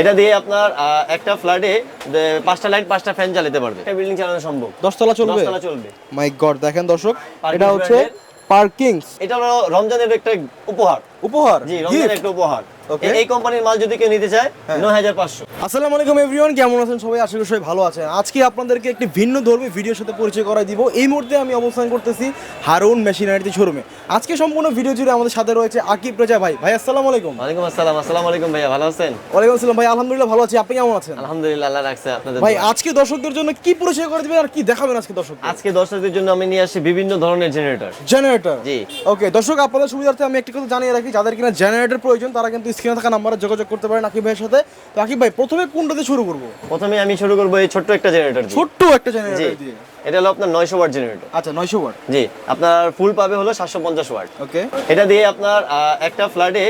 এটা দিয়ে আপনার আহ, একটা ফ্ল্যাটে পাঁচটা লাইট পাঁচটা ফ্যান চালাতে পারবে। বিল্ডিং চালানো সম্ভব। দশতলা চলবে? দশতলা চলবে। মাই গড দেখেন দর্শক এটা হচ্ছে পার্কিং পার্কিংস এটা হলো রমজানের একটা উপহার। উপহার জি রমজানের একটা উপহার। এই কোম্পানির মাল যদি কেউ নিতে চায় হ্যাঁ। নয় হাজার পাঁচশো। আসসালামু আলাইকুম এভরিওয়ান কেমন আছেন সবাই? আশা করি সবাই ভালো আছেন। আজকে আপনাদেরকে একটি ভিন্ন ধর্মী ভিডিওর সাথে পরিচয় করাই দিব। এই মুহূর্তে আমি অবস্থান করতেছি হারুন মেশিনারিটি শোরুমে আজকে সম্পূর্ণ ভিডিও জুড়ে আমাদের সাথে রয়েছে আকিব রেজা ভাই। ভাই আসসালামু আলাইকুম ওয়ালাইকুম আসসালাম। আসসালামু আলাইকুম ভাইয়া ভালো আছেন? ওয়ালাইকুম আসসালাম ভাই আলহামদুলিল্লাহ ভালো আছি। আপনি কেমন আছেন? আলহামদুলিল্লাহ আল্লাহ রাখছে আপনাদের ভাই আজকে দর্শকদের জন্য কি পরিচয় করে দিবেন আর কি দেখাবেন আজকে দর্শক আজকে দর্শকদের জন্য আমি নিয়ে আসি বিভিন্ন ধরনের জেনারেটর জেনারেটর জি। ওকে দর্শক আপনাদের সুবিধার্থে আমি একটি কথা জানিয়ে রাখি যাদের কিনা জেনারেটর প্রয়োজন তারা কিন্তু স্ক্রিনে থাকা নাম্বারে যোগাযোগ করতে পারেন আকিব ভাইয়ের সাথে। তো আকিব ভাই প্রথমে কোনটাতে শুরু করব? প্রথমে আমি শুরু করব এই ছোট্ট একটা জেনারেটর ছোট্ট একটা জেনারেটর দিয়ে। এটা হলো আপনার নয়শো ওয়াট জেনারেটর আচ্ছা নয়শো ওয়াট। জি আপনার ফুল পাবে হলো সাতশো পঞ্চাশ ওয়াট। ওকে। এটা দিয়ে আপনার একটা ফ্ল্যাটে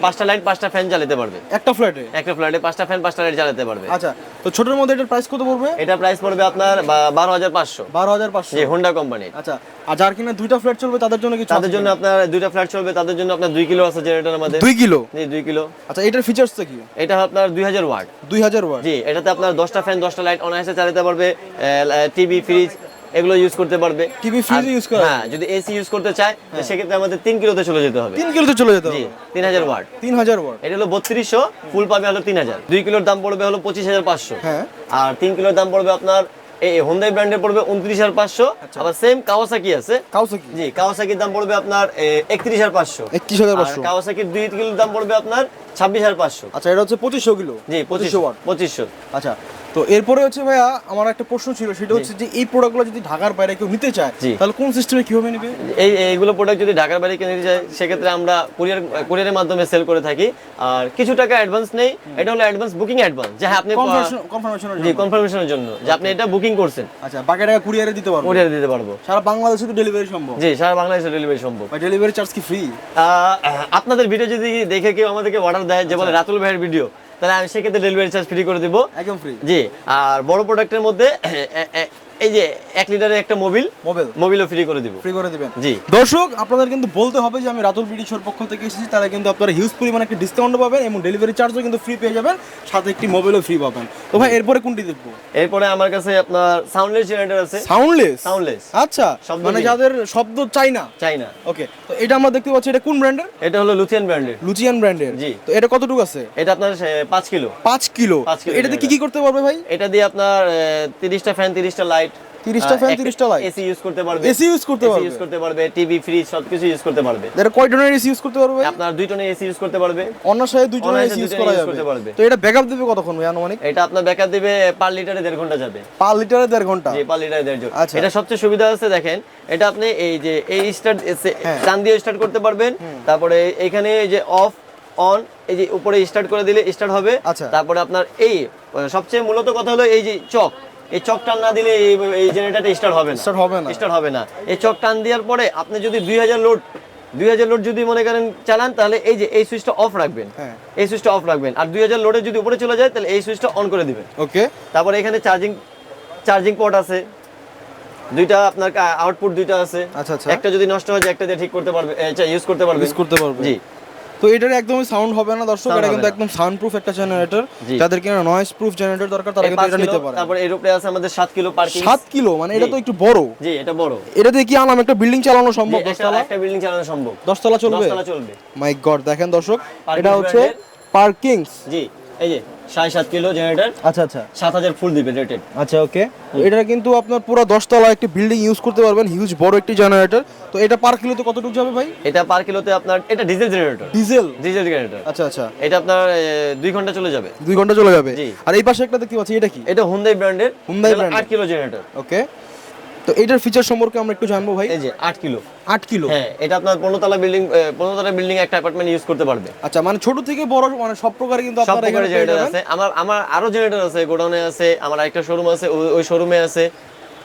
পাঁচটা লাইট পাঁচটা ফ্যান চালাতে পারবে। একটা ফ্ল্যাটে একটা ফ্ল্যাটে পাঁচটা ফ্যান পাঁচটা লাইট চালাতে পারবে। আচ্ছা তো ছোটোর মধ্যে এটার প্রাইস কত পড়বে? এটা প্রাইস পড়বে আপনার বা- বারো হাজার পাঁচশো। বারো হাজার পাঁচশো। জি হোন্ডা কোম্পানি আচ্ছা আর যার কিনা দুইটা ফ্ল্যাট চলবে তাদের জন্য কিছু তাদের জন্য আপনার দুইটা ফ্ল্যাট চলবে তাদের জন্য আপনার দুই কিলো আছে জেনারেটর আমাদের দুই কিলো? জি দুই কিলো। আচ্ছা এটার ফিচার্সটা কি? এটা আপনার দুই হাজার ওয়াট। দুই হাজার ওয়াট? জি এটাতে আপনার দশটা ফ্যান দশটা লাইট অনায়াসে চালাতে পারবে টিভি ফ্রিজ এগুলো ইউজ করতে পারবে। fridge আর- use করা হ্যাঁ? যদি এসি ইউজ করতে চায় তো সেক্ষেত্রে আমাদের তিন কিলোতে চলে যেতে হবে। তিন কিলোতে চলে যেতে হবে। তিন হাজার ওয়াট তিন হাজার ওয়াট এটা হলো বত্রিশশো ফুল পাবে হলো তিন হাজার। দুই কিলোর দাম পড়বে হলো পঁচিশ হাজার পাঁচশো। হ্যাঁ। আর তিন কিলোর দাম পড়বে আপনার এই হোন্ডাই ব্র্যান্ডের পড়বে উনত্রিশ হাজার পাঁচশো। আচ্ছা। আবার সেম কাওয়াসাকি আছে। কাওয়াসাকি জি কাওয়াসাকির দাম পড়বে আপনার একত্রিশ হাজার পাঁচশো। একত্রিশ হাজার আর পাঁচশো কাওয়াসাকির দুই কিলোর দাম পড়বে আপনার ছাব্বিশ হাজার পাঁচশো। আচ্ছা এটা হচ্ছে পঁচিশশো কিলো। জি পঁচিশশো পঁচিশশো ওয়াট পঁচিশশো। আচ্ছা। তো এরপরে হচ্ছে ভাইয়া আমার একটা প্রশ্ন ছিল সেটা হচ্ছে যে এই প্রোডাক্টগুলো যদি ঢাকার বাইরে কেউ নিতে চায়। তাহলে কোন সিস্টেমে কীভাবে নেবে? এই এইগুলো প্রোডাক্ট যদি ঢাকার বাইরে কিনে নিতে চাই সেক্ষেত্রে আমরা কুরিয়ার কুরিয়ারের মাধ্যমে সেল করে থাকি। আর কিছু টাকা অ্যাডভান্স নেই এটা হলো অ্যাডভান্স বুকিং অ্যাডভান্স যে হ্যাঁ আপনি কনফার্মেশনের জি কনফার্মেশনের জন্য যে আপনি এটা বুকিং করছেন। আচ্ছা বাকি টাকা কুরিয়ারে দিতে পারব। কুরিয়ার দিতে পারব। সারা বাংলাদেশে তো ডেলিভারি সম্ভব। জি সারা বাংলাদেশে ডেলিভারি সম্ভব। বা ডেলিভারি চার্জ কি ফ্রি আপনাদের ভিডিও যদি দেখে কেউ আমাদেরকে অর্ডার দেয় যে বলে রাতুল ভাইয়ের ভিডিও তাহলে আমি সেক্ষেত্রে ডেলিভারি চার্জ ফ্রি করে দিব। একদম ফ্রি জি আর বড় প্রোডাক্টের মধ্যে এই যে এক লিটারের একটা মোবিল মোবাইল মোবিলও ফ্রি করে দিব। ফ্রি করে দিবেন। জি। দর্শক আপনাদের কিন্তু বলতে হবে যে আমি রাতুল বিডি শোর পক্ষ থেকে এসেছি তারা কিন্তু আপনারা হিউজ পরিমাণে একটা ডিসকাউন্ট পাবেন এবং ডেলিভারি চার্জও কিন্তু ফ্রি পেয়ে যাবেন সাথে একটি মোবাইলও ফ্রি পাবেন। তো ভাই এরপরে কোনটি দেখব? এরপরে আমার কাছে আপনার সাউন্ডলেস জেনারেটর আছে। সাউন্ডলেস সাউন্ডলেস আচ্ছা মানে। যাদের শব্দ চাই না। চাই না। ওকে তো এটা আমরা দেখতে পাচ্ছি এটা কোন ব্র্যান্ডের এটা হলো লুথিয়ান ব্র্যান্ডের লুচিয়ান ব্র্যান্ডের জি। তো এটা কতটুকু আছে? এটা আপনার পাঁচ কিলো। পাঁচ কিলো। পাঁচ কিলো এটাতে কি কি করতে পারবে ভাই? এটা দিয়ে আপনার তিরিশটা ফ্যান তিরিশটা লাইট 30টা fan, 30টা light। এসি ইউজ করতে পারবে এসি ইউজ করতে পারবে। ইউজ করতে পারবে টিভি ফ্রিজ সবকিছু ইউজ করতে পারবে। এটা কয় টনের এসি ইউজ করতে পারবে আপনার দুই টনের এসি ইউজ করতে পারবে। অন্য সাথে দুই টনের এসি ইউজ করা যাবে। তো এটা ব্যাকআপ দেবে কতক্ষণ ভাই আনুমানিক? এটা আপনার ব্যাকআপ দিবে পার লিটারে দেড় ঘণ্টা যাবে। পার লিটারে ঘণ্টা? জি পার লিটারে ঘণ্টা। আচ্ছা। এটা সবচেয়ে সুবিধা আছে দেখেন এটা আপনি এই যে এই স্টার্ট হ্যাঁ। টান দিয়ে স্টার্ট করতে পারবেন। তারপরে এখানে এই যে অফ অন এই যে উপরে স্টার্ট করে দিলে স্টার্ট হবে। আচ্ছা। তারপরে আপনার এই সবচেয়ে মূলত কথা হলো এই যে চক। এই চক টান না দিলে এই এই স্টার্ট হবে না। স্টার্ট হবে না। স্টার্ট হবে না। এই চক টান দেওয়ার পরে আপনি যদি দুই হাজার লোড দুই হাজার লোড যদি মনে করেন চালান তাহলে এই যে এই সুইচটা অফ রাখবেন। হ্যাঁ। এই সুইচটা অফ রাখবেন। আর দুই হাজার লোডে যদি উপরে চলে যায় তাহলে এই সুইচটা অন করে দিবেন। ওকে। তারপরে এখানে চার্জিং চার্জিং পোর্ট আছে। দুইটা আপনার আউটপুট দুইটা আছে। আচ্ছা আচ্ছা। একটা যদি নষ্ট হয়ে যায় একটা দিয়ে ঠিক করতে পারবে ইউজ করতে পারবে ইউজ করতে পারবে জি। তো এটার একদম সাউন্ড হবে না দর্শক এটা কিন্তু একদম সাউন্ড প্রুফ একটা জেনারেটর। যাদের কিনা নয়েজ প্রুফ জেনারেটর দরকার তারা কিন্তু এটা নিতে পারে। তারপর এর উপরে আছে আমাদের 7 কিলো পার্কিং 7 কিলো মানে এটা তো একটু বড়। জি এটা বড়। এটা দিয়ে কি আনাম একটা বিল্ডিং চালানো সম্ভব একটা- দশতলা? একটা বিল্ডিং চালানো সম্ভব। দশতলা চলবে? দশতলা চলবে। মাই গড দেখেন দর্শক এটা হচ্ছে পার্কিংস জি এই যে। সাড়ে সাত কিলো জেনারেটর আচ্ছা আচ্ছা। সাত হাজার ফুল দিবে রেটেড আচ্ছা ওকে এটা কিন্তু আপনার পুরো দশতলা একটি বিল্ডিং ইউজ করতে পারবেন হিউজ বড় একটি জেনারেটর তো এটা পার কিলোতে কতটুকু যাবে ভাই? এটা পার কিলোতে আপনার এটা diesel generator diesel diesel generator আচ্ছা আচ্ছা। এটা আপনার দুই ঘণ্টা চলে যাবে। দুই ঘণ্টা চলে যাবে। আর এই পাশে একটা দেখতে পাচ্ছি এটা কি? এটা হুন্দাই ব্র্যান্ডের Hyundai brand আট কিলো জেনারেটর ওকে তো এটার ফিচার সম্পর্কে আমরা একটু জানব ভাই। এই যে আট কিলো। আট কিলো? হ্যাঁ এটা আপনার পনেরোতলা বিল্ডিং পনেরোতলা বিল্ডিং একটা অ্যাপার্টমেন্ট ইউজ করতে পারবে। আচ্ছা মানে ছোট থেকে বড় মানে সব প্রকার কিন্তু সব আপনারা এখানে জেনারেটর আছে। আমার আমার আরও জেনারেটর আছে গোডাউনে আছে আমার একটা শোরুম আছে ওই- ওই শোরুমে আছে।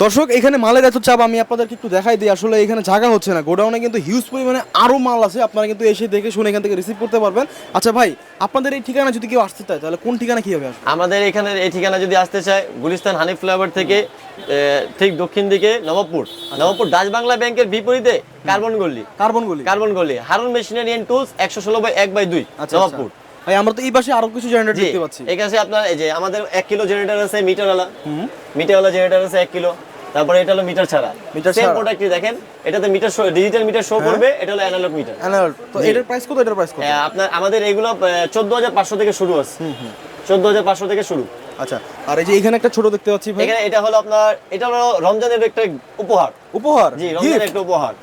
দর্শক এখানে মালের এত চাপ আমি আপনাদেরকে একটু দেখাই দিই। আসলে এখানে জায়গা হচ্ছে না। গোডাউনে কিন্তু হিউজ পরিমাণে আরও মাল আছে। আপনারা কিন্তু এসে দেখে শুনে এখান থেকে রিসিভ করতে পারবেন। আচ্ছা ভাই আপনাদের এই ঠিকানা যদি কেউ আসতে চায় তাহলে কোন ঠিকানা কীভাবে হবে আমাদের এখানে এই ঠিকানা যদি আসতে চায় গুলিস্তান হানিফ ফ্লাইওভার থেকে ঠিক দক্ষিণ দিকে নবাবপুর। নবাবপুর ডাচ বাংলা ব্যাংকের বিপরীতে কার্বন গল্লি কার্বন গলি। কার্বন গলি। হারুন মেশিনারি এন্ড টুলস একশো ষোলো বাই এক বাই দুই আচ্ছা, নবাবপুর। ভাই আমরা তো এই পাশে আরও কিছু জেনারেটর দেখতে পাচ্ছি। এই কাছে আপনার এই যে আমাদের এক কিলো জেনারেটর আছে মিটারওয়ালা। মিটারওয়ালা জেনারেটর আছে এক কিলো। তারপরে এটা হলো মিটার ছাড়া। মিটার সেম ছাড়া। প্রোডাক্টই দেখেন? এটাতে meter show digital meter show করবে এটা হলো অ্যানালগ মিটার অ্যানালগ তো এটার প্রাইস কত এটার প্রাইস কত? আপনার আমাদের এগুলো চোদ্দ হাজার পাঁচশো থেকে শুরু আছে। চোদ্দ হাজার পাঁচশো থেকে শুরু। আচ্ছা আর এই যে এখানে একটা ছোট দেখতে পাচ্ছি ভাই। এখানে এটা হলো আপনার এটা হলো রমজানের একটা উপহার। উপহার? জি রমজানের একটা উপহার.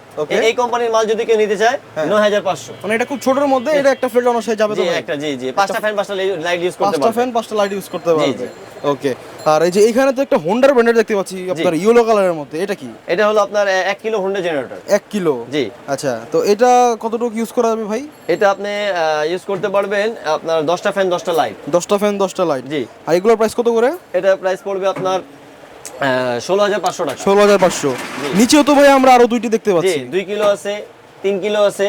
এই কোম্পানির মাল যদি কেউ নিতে চায় নয় হাজার পাঁচশো। মানে এটা খুব ছোটর মধ্যে এটা একটা ফিল্ড অনুসারে যাবে তো জি একটা জি জি। পাঁচটা ফ্যান পাঁচটা লাইট ইউজ করতে পারবে। পাঁচটা ফ্যান পাঁচটা লাইট ইউজ করতে জি, পারবে। জি। ওকে আর এই যে এখানে তো একটা হোন্ডার ব্র্যান্ডের দেখতে পাচ্ছি আপনার ইয়েলো কালারের মধ্যে। এটা কি? এটা হলো আপনার এক কিলো হুন্ডা জেনারেটর এক কিলো? জি। আচ্ছা তো এটা কতটুকু ইউজ করা যাবে ভাই? এটা আপনি ইউজ করতে পারবেন আপনার দশটা ফ্যান দশটা লাইট দশটা ফ্যান দশটা লাইট জি। আর এগুলোর প্রাইস কত করে? এটা প্রাইস পড়বে আপনার ষোলো হাজার পাঁচশো টাকা। ষোলো হাজার পাঁচশো। নিচেও তো ভাই আমরা আরও দুইটি দেখতে পাচ্ছি। দুই কিলো আছে তিন কিলো আছে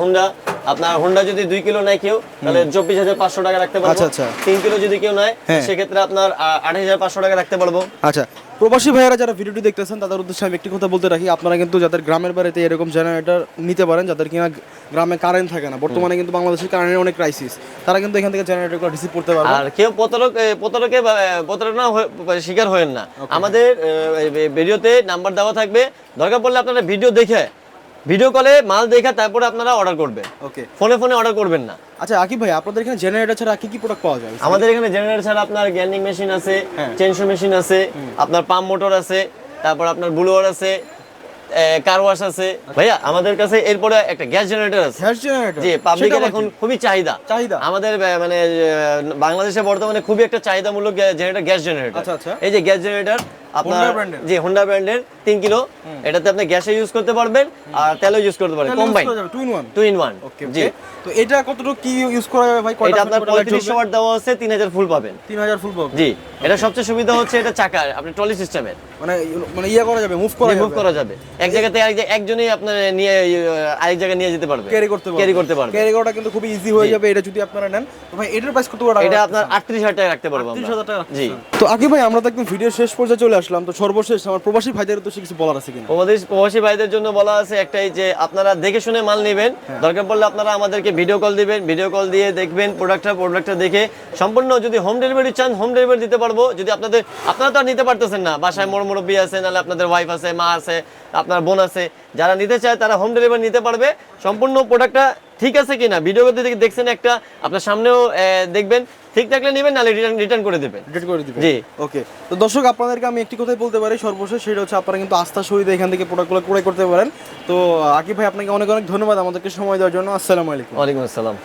হোন্ডা আপনার হোন্ডা যদি দুই কিলো নেয় কেউ তাহলে চব্বিশ হাজার পাঁচশো টাকা রাখতে পারব। আচ্ছা, আচ্ছা। তিন কিলো যদি কেউ নেয় হ্যাঁ। সেক্ষেত্রে আপনার আঠাশ হাজার পাঁচশো টাকা রাখতে পারব। আচ্ছা প্রবাসী ভাইয়েরা যারা ভিডিওটি দেখতেছেন তাদের উদ্দেশ্যে আমি একটি কথা বলতে রাখি। আপনারা কিন্তু যাদের গ্রামের বাড়িতে এরকম জেনারেটর নিতে পারেন যাদের কিনা গ্রামে কারেন্ট থাকে না বর্তমানে কিন্তু বাংলাদেশের কারেন্টের অনেক ক্রাইসিস তারা কিন্তু এখান থেকে জেনারেটরগুলো রিসিভ করতে পারবে। আর কেউ প্রতারক প্রতারকে প্রতারণা শিকার হয়েন না। আমাদের ভিডিওতে নাম্বার দেওয়া থাকবে। দরকার পড়লে আপনারা ভিডিও দেখে ভিডিও কলে মাল দেখে তারপরে আপনারা অর্ডার করবেন। ওকে ফোনে ফোনে অর্ডার করবেন না। আচ্ছা আকিব ভাই আপনাদের এখানে জেনারেটর ছাড়া কি কি প্রোডাক্ট পাওয়া যায়? আমাদের এখানে জেনারেটর ছাড়া আপনার গ্যান্ডিং মেশিন আছে হ্যাঁ। মেশিন আছে আপনার পাম্প মোটর আছে তারপর আপনার ব্লুয়ার আছে কার ওয়াশ আছে। ভাইয়া আমাদের কাছে এরপরে একটা গ্যাস জেনারেটর আছে। গ্যাস জেনারেটর জি পাবলিকের এখন খুবই চাহিদা। চাহিদা? আমাদের মানে বাংলাদেশে বর্তমানে খুবই একটা চাহিদামূলক জেনারেটর গ্যাস জেনারেটর আচ্ছা, আচ্ছা। এই যে গ্যাস জেনারেটর আপনার Honda হোন্ডা ব্র্যান্ডের তিন কিলো। এটাতে আপনি গ্যাসে ইউজ করতে পারবেন আর তেলও ইউজ করতে পারবেন combine two in one two in one জি। তো এটা কতটুকু কি ইউজ করা যাবে ভাই? এটা আপনার পঁয়ত্রিশশো ওয়াট দেওয়া আছে তিন হাজার ফুল পাবেন। তিন হাজার ফুল পাবে জি এটা সবচেয়ে সুবিধা হচ্ছে এটা চাকা আপনি ট্রলি সিস্টেমের মানে মানে ইয়ে করা যাবে মুভ করা যাবে। করা যাবে। এক জায়গাতে আরেক একজনই আপনার নিয়ে আরেক জায়গায় নিয়ে যেতে পারবে। ক্যারি করতে পারবে। ক্যারি করতে পারবে। ক্যারি করাটা কিন্তু খুবই ইজি হয়ে যাবে এটা যদি আপনারা নেন। তো ভাই এটার প্রাইস কত করে এটা আপনার আটত্রিশ হাজার টাকা রাখতে পারব আমরা। 30,000 টাকা জি। তো আগে ভাই আমরা তো একদম ভিডিও শেষ পর্যায়ে চলে আসলাম। তো সর্বশেষ আমার প্রবাসী ভাইদের উদ্দেশ্যে কিছু বলার আছে কিনা? প্রবাসী প্রবাসী ভাইদের জন্য বলা আছে একটাই যে আপনারা দেখে শুনে মাল নেবেন। হ্যাঁ। দরকার পড়লে আপনারা আমাদেরকে ভিডিও কল দিবেন। ভিডিও কল দিয়ে দেখবেন প্রোডাক্টটা প্রোডাক্টটা দেখে। সম্পূর্ণ যদি হোম ডেলিভারি চান হোম ডেলিভারি দিতে পারব। যদি আপনাদের আপনারা তো আর নিতে পারতেছেন না। বাসায় মোড় মুরব্বী আছে নাহলে আপনাদের ওয়াইফ আছে মা আছে আপনার বোন আছে। যারা নিতে চায় তারা হোম ডেলিভারি নিতে পারবে। সম্পূর্ণ প্রোডাক্টটা ঠিক আছে কিনা? ভিডিও দেখছেন একটা। আপনার সামনেও দেখবেন। ঠিক থাকলে নেবেন নাহলে রিটার্ন রিটার্ন করে দেবেন। রিটার্ন করে দিবেন। জি। ওকে তো দর্শক আপনাদেরকে আমি একটি কথাই বলতে পারি সর্বশেষ সেটা হচ্ছে আপনারা কিন্তু আস্থা সহিত এখান থেকে প্রোডাক্টগুলো ক্রয় করতে পারেন। তো আকিব ভাই আপনাকে অনেক অনেক ধন্যবাদ আমাদেরকে সময় দেওয়ার জন্য। আসসালামু আলাইকুম। ওয়ালাইকুম আসসালাম।